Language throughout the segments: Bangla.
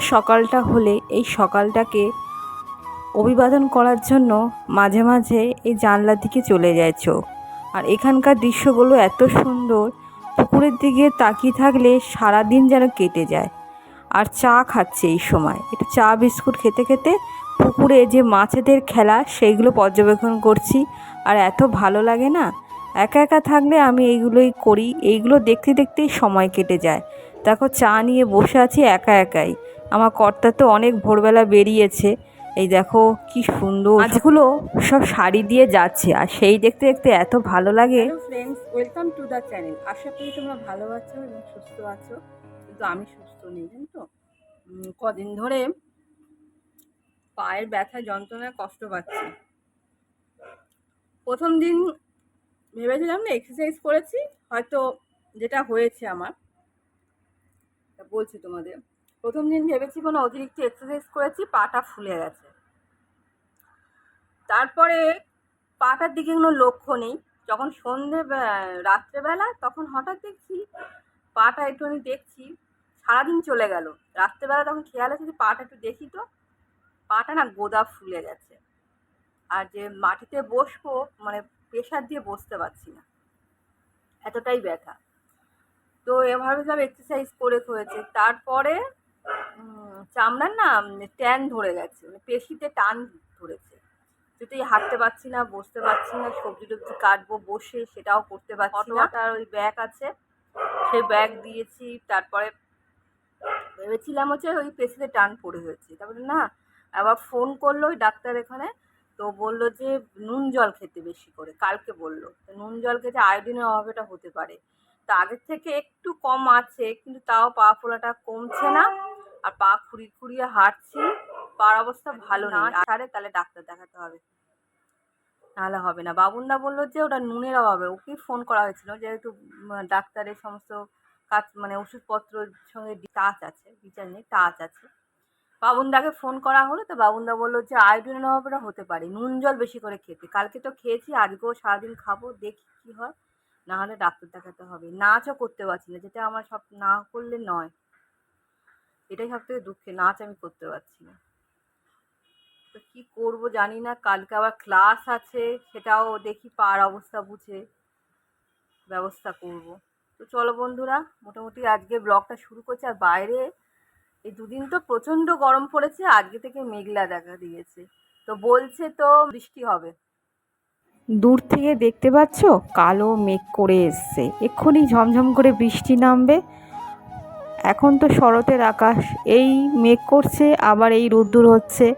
সকালটা হলে এই সকালটাকে অভিবাদন করার জন্য মাঝে মাঝে এই জানলার দিকে চলে যায় চোখ আর এখানকার দৃশ্যগুলো এত সুন্দর, পুকুরের দিকে তাকিয়ে থাকলে সারা দিন যেন কেটে যায়। আর চা খাচ্ছে এই সময়। একটু চা, বিস্কুট খেতে খেতে পুকুরে যে মাছেদের খেলা, সেইগুলো পর্যবেক্ষণ করছি। আর এত ভালো লাগে না? একা একা থাকলে আমি এইগুলোই করি। এইগুলো দেখতে দেখতেই সময় কেটে যায়। দেখো, চা নিয়ে বসে আছি একা একাই। আমার কর্তা তো অনেক ভোরবেলা বেরিয়েছে। এই দেখো কি সুন্দর। মাছগুলো সব শাড়ি দিয়ে যাচ্ছে আর সেই দেখতে দেখতে এত ভালো লাগে। Friends welcome to the channel আশা করি তোমরা ভালো আছো এবং সুস্থ আছো। কিন্তু আমি সুস্থ নেই, জানো তো? কদিন ধরে পায়ের ব্যথা, যন্ত্রণায় কষ্ট পাচ্ছি। প্রথম দিন ভেবেছিলাম না এক্সারসাইজ করেছি, হয়তো যেটা হয়েছে আমার বলছি তোমাদের। প্রথম দিন ভেবেছি কোনো অতিরিক্ত এক্সারসাইজ করেছি, পাটা ফুলে গেছে। তারপরে পাটার দিকে কোনো লক্ষ্য নেই। যখন সন্ধে রাত্রেবেলা তখন হঠাৎ দেখছি পাটা একটু আমি দেখছি, সারাদিন চলে গেল। রাত্রেবেলা তখন খেয়াল আছে যে পাটা একটু দেখি তো, পাটা না গোদা ফুলে গেছে। আর যে মাটিতে বসবো মানে প্রেশার দিয়ে বসতে পারছি না। এতটাই ব্যথা। তো এভাবে সব এক্সারসাইজ করে হয়েছে। তারপরে চামড়ার না ট্যান ধরে গেছে মানে পেশিতে টান ধরেছে। যেতেই হাঁটতে পারছি না বসতে পারছি না সবজি টবজি কাটবো বসে সেটাও করতে পারছি না। তার ওই ব্যাগ আছে? সেই ব্যাগ দিয়েছি তারপরে ভেবেছিলাম হচ্ছে ওই পেশিতে টান পড়ে হয়েছে। তারপরে না আবার ফোন করল ওই ডাক্তার এখানে তো বলল যে নুন জল খেতে বেশি করে কালকে বলল। নুন জল খেতে আয়োডিনের অভাবেটা হতে পারে। তা আগের থেকে একটু কম আছে কিন্তু তাও পা ফোলাটা কমছে না। আর পা খুঁড়িয়ে খুঁড়িয়ে হাঁটছি পার অবস্থা ভালো না। ছাড়ে তাহলে ডাক্তার দেখাতে হবে। নাহলে হবে না। বাবুনদা বলল যে ওটা নুনের অভাবে। ওকেই ফোন করা হয়েছিল যেহেতু ডাক্তারের সমস্ত কাজ মানে ওষুধপত্রর সঙ্গে টাচ আছে বিচার নেই টাচ আছে। বাবুনদাকে ফোন করা হলো তো বাবুনদা বলল যে আয়োডিনের অভাবটা হতে পারে। নুন জল বেশি করে খেতে। কালকে তো খেয়েছি আজকেও সারাদিন খাব দেখি কী হয়। না হলে ডাক্তার দেখাতে হবে। নাচও করতে পারছি না, যেটা আমার সব না করলে নয়। এটাই সব থেকে দুঃখে নাচ আমি করতে পারছি না। তো কী করব জানি না, কালকে আবার ক্লাস আছে, সেটাও দেখি পার অবস্থা বুঝে ব্যবস্থা করব। তো চলো বন্ধুরা, মোটামুটি আজকে ব্লগটা শুরু করছে, আর বাইরে এই দুদিন তো প্রচণ্ড গরম পড়েছে, আজকে থেকে মেঘলা দেখা দিয়েছে। তো বলছে তো বৃষ্টি হবে। দূর থেকে দেখতে পাচ্ছ? কালো মেঘ করে এসছে। এক্ষুনি ঝমঝম করে বৃষ্টি নামবে। এখন তো শরতের আকাশ। এই মেঘ করছে, আবার এই রোদ্দুর হচ্ছে।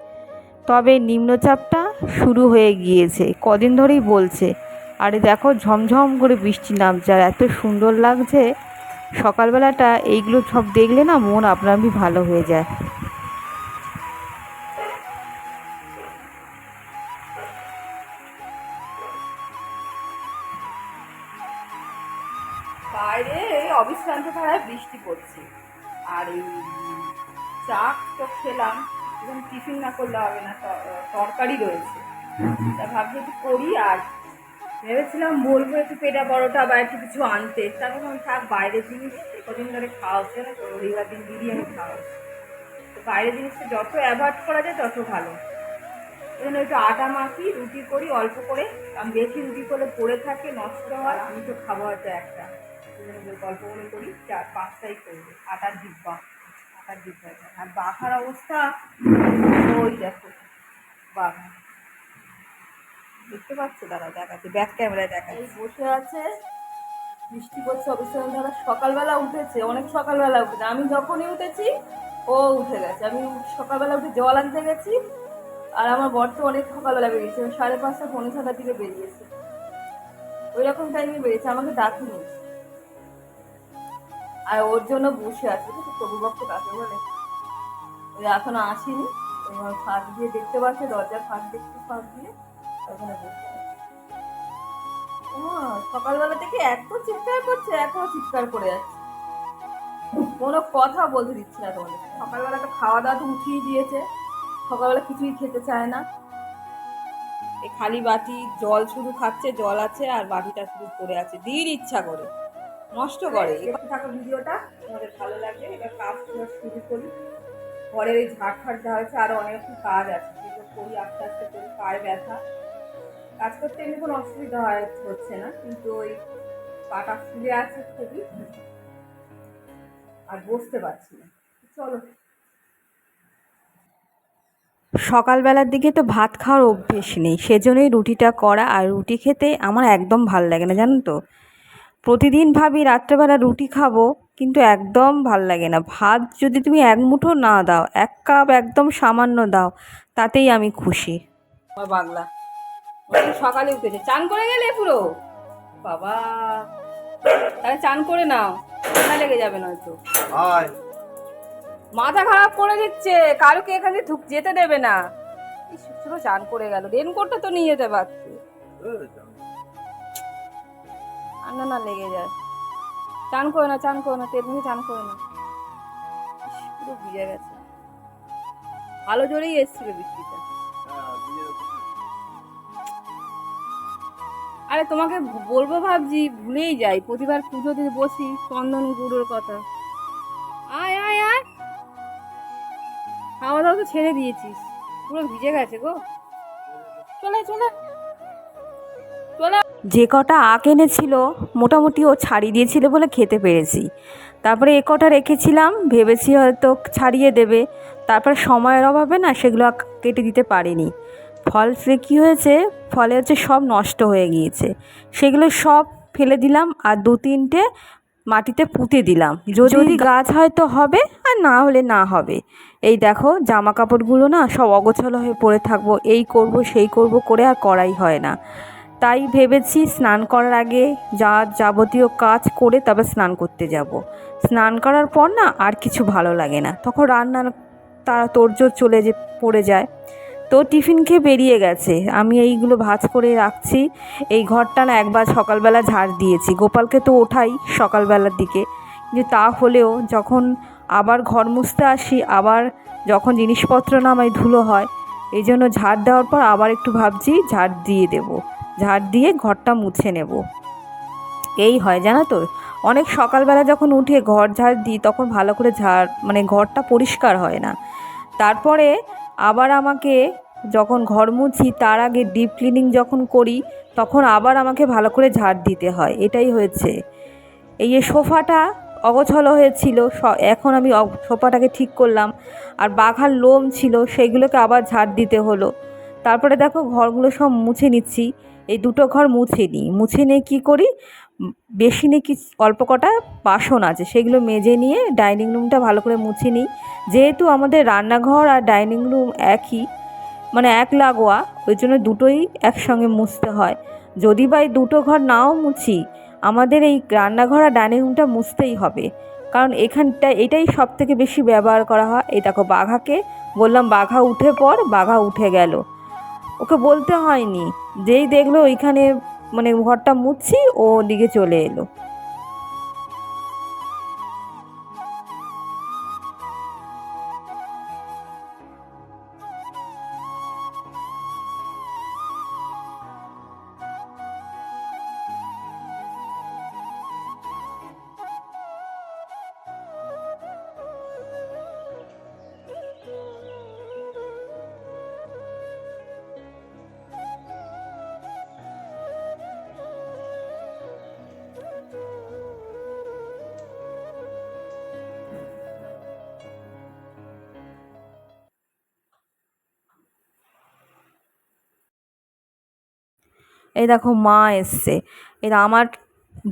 তবে নিম্নচাপটা শুরু হয়ে গিয়েছে। কদিন ধরেই বলছে। আর দেখো, ঝমঝম করে বৃষ্টি নামছে। আর এত সুন্দর লাগছে। সকালবেলাটা এইগুলো সব দেখলে না মন আপনারই ভালো হয়ে যায়। তরকারি রয়েছে। তা ভাবছি একটু করি আর ভেবেছিলাম বলব একটু পেটা পরোটা বা একটু কিছু আনতে। তারপর আমি থাক বাইরের জিনিস কদিন ধরে খাওয়া হচ্ছে না তো রবিবার দিন বিরিয়ানি খাওয়া হচ্ছে। তো বাইরের জিনিসটা যত অ্যাভয়েড করা যায় তত ভালো। ওই জন্য একটু আটা মাখি রুটি করি অল্প করে। কারণ বেশি রুটি করলে পড়ে থাকে নষ্ট হয় আমি তো খাব হয়তো একটা। এই জন্য অল্প করে করি চার পাঁচটাই করব আটার ডিব্বা আটার ডিব্বা আর বাঘার অবস্থা ওই দেখো। বাঘা দেখতে পাচ্ছ দাদা, দেখাচ্ছে ব্যাক ক্যামেরায় দেখাচ্ছে। বসে আছে, বৃষ্টি পড়ছে, অবশ্যই দাদা, সকালবেলা উঠেছে, অনেক সকালবেলা উঠেছে। আমি যখনই উঠেছি, ও উঠে গেছে। আমি সকালবেলা উঠে জল আনতে গেছি, আর আমার বর তো অনেক সকালবেলা বেরিয়েছে, সাড়ে পাঁচটা পনেরো ছটার দিকে বেরিয়েছে। ওই রকম টাইমে বেরিয়েছে, আমাকে ডাকিনি। আর ওর জন্য বসে আছে প্রভুভক্ত কাকে বলে। ওই এখনও আসেনি। ওই ফাঁক দিয়ে দেখতে পাচ্ছে দরজার ফাঁক দেখতে ফাঁক দিয়ে ওখানে বসে সকালবেলা থেকে এত চিৎকার করছে, এখনও চিৎকার করে যাচ্ছে। কোনো কথা বলতে দিচ্ছে না তোমাদের। সকালবেলা তো খাওয়া দাওয়া তো উঠিয়ে দিয়েছে, সকালবেলা কিছুই খেতে চায় না। এই খালি বাটি, জল শুধু খাচ্ছে, জল আছে আর বাটিটা শুধু পড়ে আছে। দিন ইচ্ছা করে, নষ্ট করে। এবার থাকা ভিডিওটা, তোমাদের ভালো লাগবে এবার কাজ শুরু করি। ঘরের এই ঝাড় ফাড় দেওয়া হয়েছে আরও অনেক রকম কাজ আছে। সেগুলো করি, আস্তে আস্তে করি পায়ে ব্যথা। কাজ করতে এমনি কোনো অসুবিধা হয়, হচ্ছে না। কিন্তু ওই পাটা ফুলে আছে খুবই। আর বসতে পারছি না। চলো। সকালবেলার দিকে তো ভাত খাওয়ার অভ্যেস নেই। সেজন্যই রুটিটা করা আর রুটি খেতে আমার একদম ভালো লাগে না, জানো তো? প্রতিদিন ভাবি রাত্রেবেলা রুটি খাব কিন্তু একদম ভালো লাগে না। ভাত যদি তুমি এক মুঠো না দাও এক কাপ একদম সামান্য দাও তাতেই আমি খুশি। আমার বাংলা সকালে উঠেছে চান করে গেলে পুরো? বাবা। তাহলে চান করে নাও ঠান্ডা লেগে যাবে নয়তো। আয় মাথা খারাপ করে দিচ্ছে কারোকে এখানে ঢুক যেতে দেবে না। পুরো চান করে গেল রেনকোটটা তো নিয়ে যেতে পারতো। ঠান্ডা না লেগে যায়। চান করে না, চান করে না তেল নিয়ে চান করে না। পুরো ভিজে গেছে। ভালো জোরেই এসছিল বৃষ্টিটা। আরে তোমাকে বলব ভাবছি, ভুলেই যাই। প্রতিবার পুজো পুজোতে বসি, চন্দন গুঁড়োর কথা। আয় আয় আয়। খাওয়া দাওয়া তো ছেড়ে দিয়েছিস। পুরো ভিজে গেছে গো। চলে চলে। যে কটা আখ এনেছিল মোটামুটি ও ছাড়িয়ে দিয়েছিল বলে খেতে পেরেছি। তারপরে এ কটা রেখেছিলাম ভেবেছি হয়তো ছাড়িয়ে দেবে। তারপর সময়ের অভাবে না সেগুলো কেটে দিতে পারিনি। ফল সে কী হয়েছে? ফলে হচ্ছে সব নষ্ট হয়ে গিয়েছে। সেগুলো সব ফেলে দিলাম আর দু তিনটে মাটিতে পুঁতে দিলাম। যদি গাছ হয়তো হবে আর না হলে না হবে। এই দেখো জামা কাপড়গুলো না সব অগোছালো হয়ে পড়ে থাকব এই করব সেই করব করে আর করাই হয় না। তাই ভেবেছি স্নান করার আগে যা যাবতীয় কাজ করে তবে স্নান করতে যাব। স্নান করার পর না আর কিছু ভালো লাগে না। তখন রান্নার তারা তোড়জোড় চলে যে, পড়ে যায়। তো টিফিন খেয়ে বেরিয়ে গেছে। আমি এইগুলো ভাজ করে রাখছি। এই ঘরটা না একবার সকালবেলা ঝাড় দিয়েছি। গোপালকে তো ওঠাই সকালবেলার দিকে। কিন্তু তা হলেও যখন আবার ঘর মুছতে আসি, আবার যখন জিনিসপত্র নামাই ধুলো হয় এই জন্য ঝাড় দেওয়ার পর আবার একটু ভাবছি ঝাড় দিয়ে দেবো। ঝাড় দিয়ে ঘরটা মুছে নেব। এই হয়, জানো তো? অনেক সকালবেলা যখন উঠে ঘর ঝাড় দিই, তখন ভালো করে ঝাড় মানে ঘরটা পরিষ্কার হয় না। তারপরে আবার আমাকে যখন ঘর মুছি, তার আগে ডিপ ক্লিনিং যখন করি, তখন আবার আমাকে ভালো করে ঝাড় দিতে হয়। এটাই হয়েছে। এই যে সোফাটা অগোছলো হয়েছিল এখন আমি সোফাটাকে ঠিক করলাম। আর বাঘার লোম ছিল সেগুলোকে আবার ঝাড় দিতে হলো। তারপরে দেখো, ঘরগুলো সব মুছে নিচ্ছি। এই দুটো ঘর মুছে নিই। মুছে নিয়ে কী করি? বেসিনে কি অল্প কটা বাসন আছে, সেগুলো মেজে নিয়ে ডাইনিং রুমটা ভালো করে মুছে নিই। যেহেতু আমাদের রান্নাঘর আর ডাইনিং রুম একই মানে এক লাগোয়া, ওই জন্য দুটোই একসঙ্গে মুছতে হয়। যদি বা এই দুটো ঘর নাও মুছি, আমাদের এই রান্নাঘর আর ডাইনিং রুমটা মুছতেই হবে। কারণ এখানটা এটাই সব থেকে বেশি ব্যবহার করা হয়। এই দেখো বাঘাকে বললাম, বাঘা উঠে পর বাঘা উঠে গেল। ওকে বলতে হয়নি। যেই দেখল ওইখানে মানে ঘরটা মুছছি ও ওদিকে চলে এলো। এই দেখো মা এসছে। এরা আমার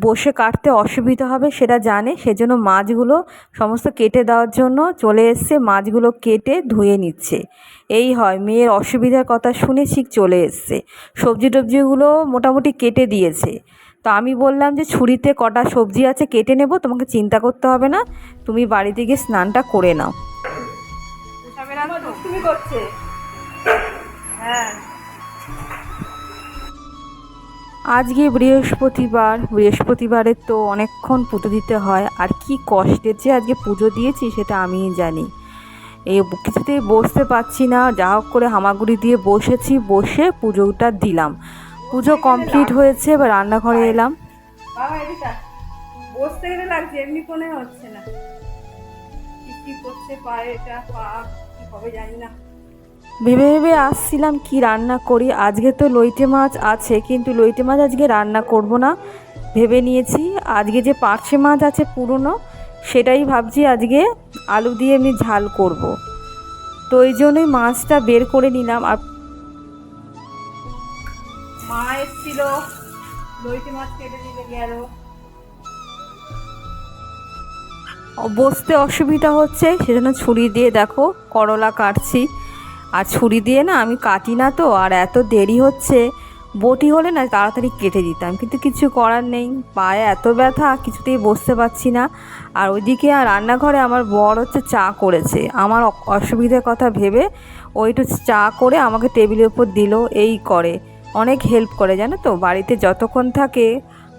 বসে কাটতে অসুবিধা হবে সেটা জানে, সেজন্য মাছগুলো সমস্ত কেটে দেওয়ার জন্য চলে এসছে, মাছগুলো কেটে ধুয়ে নিচ্ছে। এই হয়, মেয়ের অসুবিধার কথা শুনে ঠিক চলে এসছে। সবজি টবজিগুলো মোটামুটি কেটে দিয়েছে। তো আমি বললাম যে ছুরিতে কটা সবজি আছে কেটে নেব, তোমাকে চিন্তা করতে হবে না, তুমি বাড়িতে গিয়ে স্নানটা করে নাও। হ্যাঁ। আজকে বৃহস্পতিবার বৃহস্পতিবারের তো অনেকক্ষণ পুজো দিতে হয়, আর কি কষ্টের যে আজকে পুজো দিয়েছি সেটা আমিই জানি। এই কিছুতেই বসতে পারছি না, যা হোক করে হামাগুড়ি দিয়ে বসেছি, বসে পুজোটা দিলাম। পুজো কমপ্লিট হয়েছে, এবার রান্নাঘরে এলাম। বসতে গেলে লাগছে, এমনি কোনে হচ্ছে না। কি করছে পায়ে, এটা পা হবে জানি না। ভেবে ভেবে আসছিলাম কি রান্না করি। আজকে তো লইটে মাছ আছে, কিন্তু লইটে মাছ আজকে রান্না করব না। ভেবে নিয়েছি আজকে যে পার্শে মাছ আছে পুরনো, সেটাই ভাবছি আজকে আলু দিয়ে এমনি ঝাল করব। তো এই জন্যই মাছটা বের করে নিলাম। আর মা এসছিল, লইটে মাছ কেটে দিতে গেল। বসতে অসুবিধা হচ্ছে, সেজন্য ছুরি দিয়ে দেখো করলা কাটছি। আর ছুরি দিয়ে না আমি কাটি না তো, আর এত দেরি হচ্ছে, বটি হলে না তাড়াতাড়ি কেটে দিতাম, কিন্তু কিছু করার নেই, পায়ে এত ব্যথা, কিছুতেই বসতে পারছি না। আর ওইদিকে আর রান্নাঘরে আমার বর হচ্ছে চা করেছে, আমার অসুবিধার কথা ভেবে ও একটু চা করে আমাকে টেবিলের উপর দিল, এই করে, অনেক হেল্প করে, জানো তো, বাড়িতে যতক্ষণ থাকে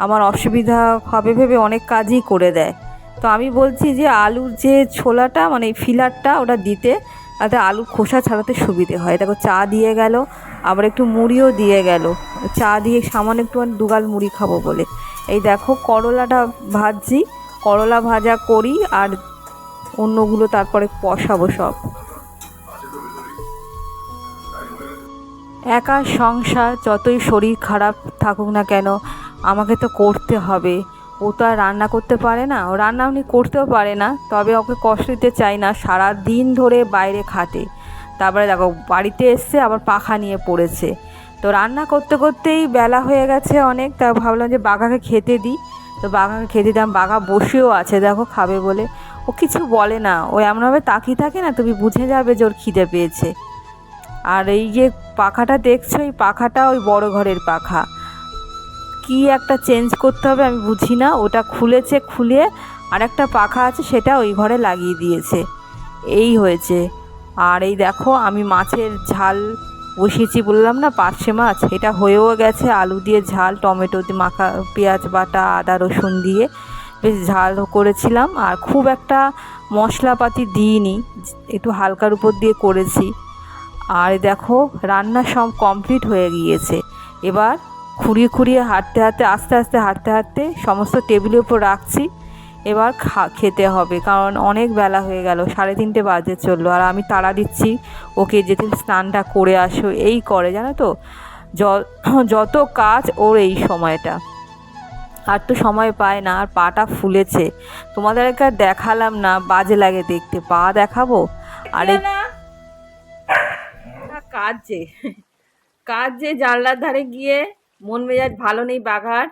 আমার অসুবিধা হবে ভেবে অনেক কাজই করে দেয়। তো আমি বলছি যে আলুর যে ছোলাটা মানে ফিলারটা ওটা দিতে তাতে আলুর খোসা ছাড়াতে সুবিধে হয়। দেখো, চা দিয়ে গেল, আবার একটু মুড়িও দিয়ে গেল। চা দিয়ে সামান্য একটু দুগাল মুড়ি খাব বলে। এই দেখো, করলাটা ভাজছি, করলা ভাজা করি আর অন্যগুলো তারপরে কষাবো সব। একা সংসার, যতই শরীর খারাপ থাকুক না কেন, আমাকে তো করতে হবে। ও তো আর রান্না করতে পারে না, ও রান্না উনি করতেও পারে না, তবে ওকে কষ্ট দিতে চাই না সারা দিন ধরে বাইরে খাটে। তারপরে দেখো, বাড়িতে এসছে, আবার পাখা নিয়ে পড়েছে। তো রান্না করতে করতেই বেলা হয়ে গেছে অনেক, তা ভাবলাম যে বাঘাকে খেতে দিই। তো বাঘাকে খেতে দিলাম, বাঘা বসেও আছে, দেখো খাবে বলে। ও কিছু বলে না, ও এমনভাবে তাকিয়ে থাকে না, তুমি বুঝে যাবে যে ওর খিদে পেয়েছে। আর এই যে পাখাটা দেখছ, এই পাখাটা ওই বড় ঘরের পাখা। কি একটা চেঞ্জ করতে হবে আমি বুঝি না। ওটা খুলেছে, খুলে আর একটা পাখা আছে, সেটা ওই ঘরে লাগিয়ে দিয়েছে। এই হয়েছে। আর এই দেখো, আমি মাছের ঝাল বসিয়েছি বললাম না, পার্শে মাছ। এটা হয়েও গেছে, আলু দিয়ে ঝাল, টমেটো দিয়ে মাখা, পেঁয়াজ বাটা, আদা, রসুন দিয়ে। বেশ ঝাল করেছিলাম। আর খুব একটা মশলাপাতি দিইনি, একটু হালকার উপর দিয়ে করেছি। আর দেখো, রান্না সব কমপ্লিট হয়ে গিয়েছে। এবার খুঁড়িয়ে খুঁড়িয়ে হাঁটতে হাঁটতে আস্তে আস্তে হাঁটতে হাঁটতে সমস্ত টেবিলের উপর রাখছি। এবার খা খেতে হবে কারণ অনেক বেলা হয়ে গেল সাড়ে তিনটে বাজে চলল। আর আমি তাড়া দিচ্ছি ওকে যেতে স্নানটা করে আসো এই করে জানো তো? যত কাজ ওর এই সময়টা। আর তো সময় পায় না আর পাটা ফুলেছে। তোমাদেরকে আর দেখালাম না বাজে লাগে দেখতে। পা দেখাবো? আর কাজ যে কাজ যে জানলার ধারে গিয়ে মন মেজাজ ভালো নেই বাঘার।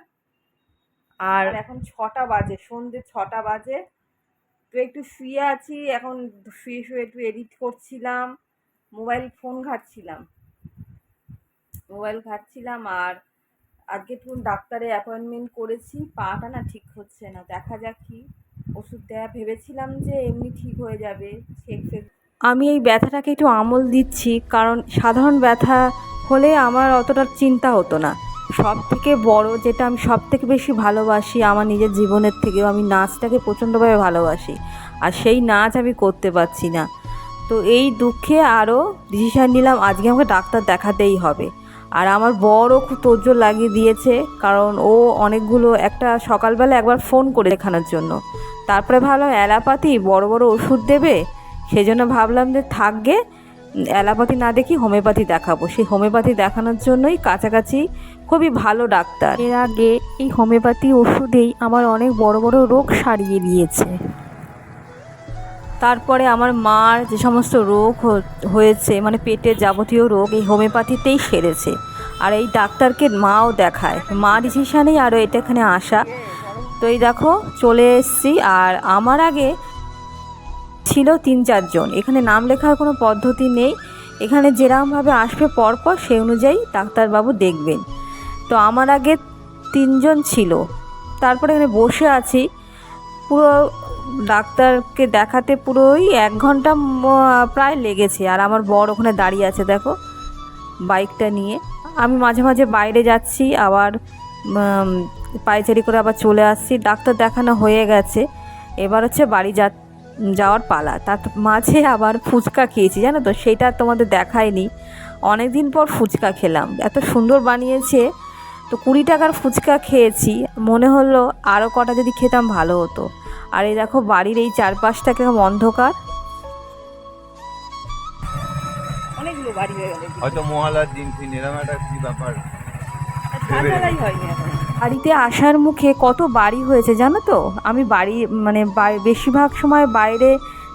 আর এখন ছটা বাজে সন্ধে ছটা বাজে। তো একটু শুয়ে আছি এখন শুয়ে শুয়ে একটু এডিট করছিলাম মোবাইল ফোন ঘাটছিলাম। মোবাইল ঘাটছিলাম আর আজকে একটু ডাক্তারে অ্যাপয়েন্টমেন্ট করেছি পাটা না ঠিক হচ্ছে না দেখা যাক কি ওষুধ দেয়া ভেবেছিলাম যে এমনি ঠিক হয়ে যাবে ফেক আমি এই ব্যথাটাকে একটু আমল দিচ্ছি কারণ সাধারণ ব্যথা হলে আমার অতটা চিন্তা হতো না। সব থেকে বড় যেটা আমি সব থেকে বেশি ভালোবাসি আমার নিজের জীবনের থেকেও, আমি নাচটাকে প্রচণ্ডভাবে ভালোবাসি। আর সেই নাচ আমি করতে পারছি না। তো এই দুঃখে আরও ডিসিশান নিলাম, আজকে আমাকে ডাক্তার দেখাতেই হবে। আর আমার বড়ও খুব তোজ্জোর লাগিয়ে দিয়েছে, কারণ ও অনেকগুলো একটা সকালবেলা একবার ফোন করে দেখানোর জন্য। তারপরে ভাবলাম অ্যালাপাতি বড় বড় ওষুধ দেবে। সেই জন্য ভাবলাম যে থাকবে অ্যালোপ্যাথি না দেখি হোমিওপ্যাথি দেখাবো। সেই হোমিওপ্যাথি দেখানোর জন্যই কাছাকাছি খুবই ভালো ডাক্তার। এর আগে এই হোমিওপ্যাথি ওষুধেই আমার অনেক বড় বড় রোগ সারিয়ে দিয়েছে। তারপরে আমার মার যে সমস্ত রোগ হয়েছে মানে পেটের যাবতীয় রোগ এই হোমিওপ্যাথিতেই সেরেছে। আর এই ডাক্তারকে মাও দেখায়। মা ডিসিশানেই আরও এটা এখানে আসা। তো এই দেখো চলে এসেছি। আর আমার আগে ছিল তিন চারজন এখানে নাম লেখার কোনো পদ্ধতি নেই। এখানে যেরকমভাবে আসবে পরপর সেই অনুযায়ী ডাক্তারবাবু দেখবেন। তো আমার আগে তিনজন ছিল। তারপরে এখানে বসে আছি। পুরো ডাক্তারকে দেখাতে পুরো ওই এক ঘণ্টা প্রায় লেগেছে। আর আমার বর ওখানে দাঁড়িয়ে আছে, দেখো, বাইকটা নিয়ে। আমি মাঝে মাঝে বাইরে যাচ্ছি, আবার পায়চারি করে আবার চলে আসছি। ডাক্তার দেখানো হয়ে গেছে। এবার হচ্ছে বাড়ি যা, যাওয়ার পালা। তার মাঝে আবার ফুচকা খেয়েছি, জানো তো? সেটা তোমাদের দেখায়নি। অনেক দিন পর ফুচকা খেলাম। এত সুন্দর বানিয়েছে। তো কুড়ি টাকার ফুচকা খেয়েছি। মনে হলো আরও কটা যদি খেতাম ভালো হতো। আর এই দেখো বাড়ির এই চারপাশটা কেমন অন্ধকার। বাড়িতে আসার মুখে কত বাড়ি হয়েছে জানো তো? আমি বাড়ি মানে বেশিরভাগ সময় বাইরে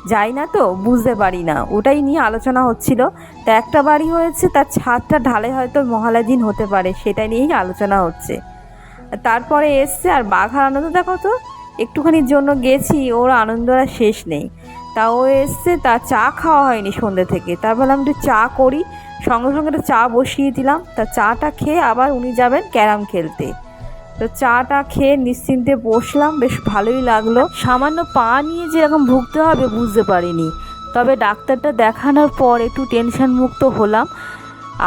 যাই না তো, বুঝতে পারি না। ওটাই নিয়ে আলোচনা হচ্ছিল। তা একটা বাড়ি হয়েছে, তার ছাদটা ঢালে হয়তো মহালয়া দিন হতে পারে, সেটা নিয়েই আলোচনা হচ্ছে। তারপরে এসছে, আর বাঘ বাঘার আনন্দ দেখো তো, একটুখানির জন্য গেছি, ওর আনন্দ আর শেষ নেই। তা ও এসছে, তা চা খাওয়া হয়নি সন্ধ্যে থেকে। তার বললাম একটু চা করি, সঙ্গে সঙ্গে একটা চা বসিয়ে দিলাম। তা চাটা খেয়ে আবার উনি যাবেন ক্যারাম খেলতে। তো চাটা খেয়ে নিশ্চিন্তে বসলাম, বেশ ভালোই লাগল। সামান্য পা নিয়ে যে এরকম ভুগতে হবে বুঝতে পারিনি। তবে ডাক্তারটা দেখানোর পর একটু টেনশন মুক্ত হলাম।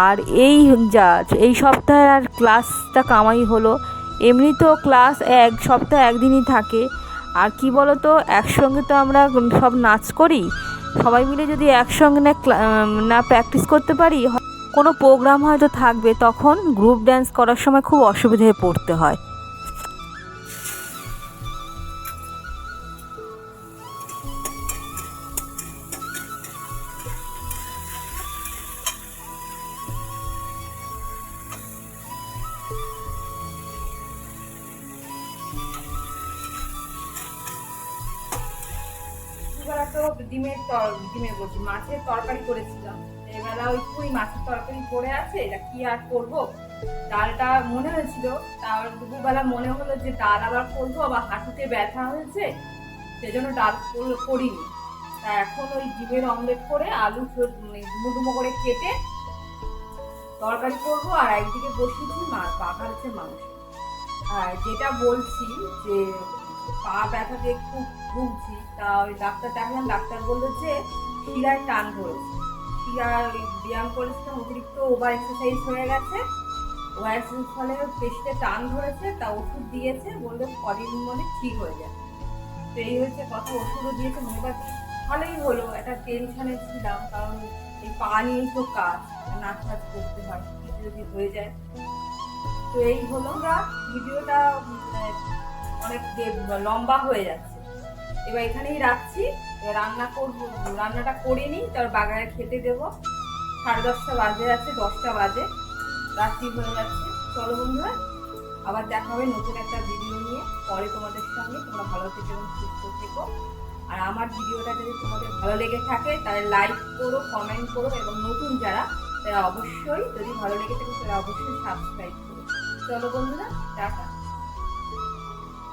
আর এই যা, এই সপ্তাহে আর ক্লাসটা কামাই হলো। এমনি তো ক্লাস এক, সপ্তাহে একদিনই থাকে। আর কি বলো তো একসঙ্গে তো আমরা সব নাচ করি। সবাই মিলে যদি একসঙ্গে না না প্র্যাকটিস করতে পারি কোনো প্রোগ্রাম হয়তো থাকবে, তখন গ্রুপ ড্যান্স করার সময় খুব অসুবিধায় পড়তে হয়। ডিমের ডিমের বলছি মাছের তরকারি করেছিলাম এবেলা ওই পুরি মাছের তরকারি পড়ে আছে, এটা কি আর করব? ডালটা মনে হয়েছিল তার দুপুরবেলা মনে হলো যে ডাল আবার করব, আবার হাঁটুতে ব্যথা হয়েছে, সেজন্য ডাল করিনি। তা এখন ওই ডিমের অমলেট করে আলু মানে ডুমো ডুমো করে কেটে তরকারি করব, আর একদিকে বসিয়েছি মাছ পাখা হচ্ছে মাংস। আর যেটা বলছি যে পা ব্যথাতে খুব ভুগছি তা ওই ডাক্তার দেখলাম, ডাক্তার বলল যে শিরায় টান ধরেছে ব্যায়াম করেছিলাম অতিরিক্ত ওভার এক্সারসাইজ হয়ে গেছে। ওভার এক্সারসাইজ ফলে পেশিতে টান ধরেছে তা ওষুধ দিয়েছে বলল কদিন মনে ঠিক হয়ে যাবে। তো এই হচ্ছে কথা ওষুধও দিয়েছে হোমিওপ্যাথি ভালোই হলো একটা টেনশনে ছিলাম কারণ এই পা নিয়েই তো কাজ নাচ নাচ করতে হয় যদি হয়ে যায়। তো এই হলো ভিডিওটা উম, অনেক লম্বা হয়ে যাচ্ছে। এবার এখানেই রাখছি। রান্না করব, রান্নাটা করে নিই তার বাগানে খেতে দেবো। সাড়ে দশটা বাজে যাচ্ছে, দশটা বাজে। রাত্রি হয়ে যাচ্ছে। চলো বন্ধুরা, আবার দেখা হবে নতুন একটা ভিডিও নিয়ে। পরে তোমাদের সঙ্গে তোমরা ভালো থেকো এবং সুস্থ থেকো। আর আমার ভিডিওটা যদি তোমাদের ভালো লেগে থাকে, তাহলে লাইক করো কমেন্ট করো এবং নতুন যারা, তারা অবশ্যই যদি ভালো লেগে থাকে, তারা অবশ্যই সাবস্ক্রাইব করো। চলো বন্ধুরা, টাটা।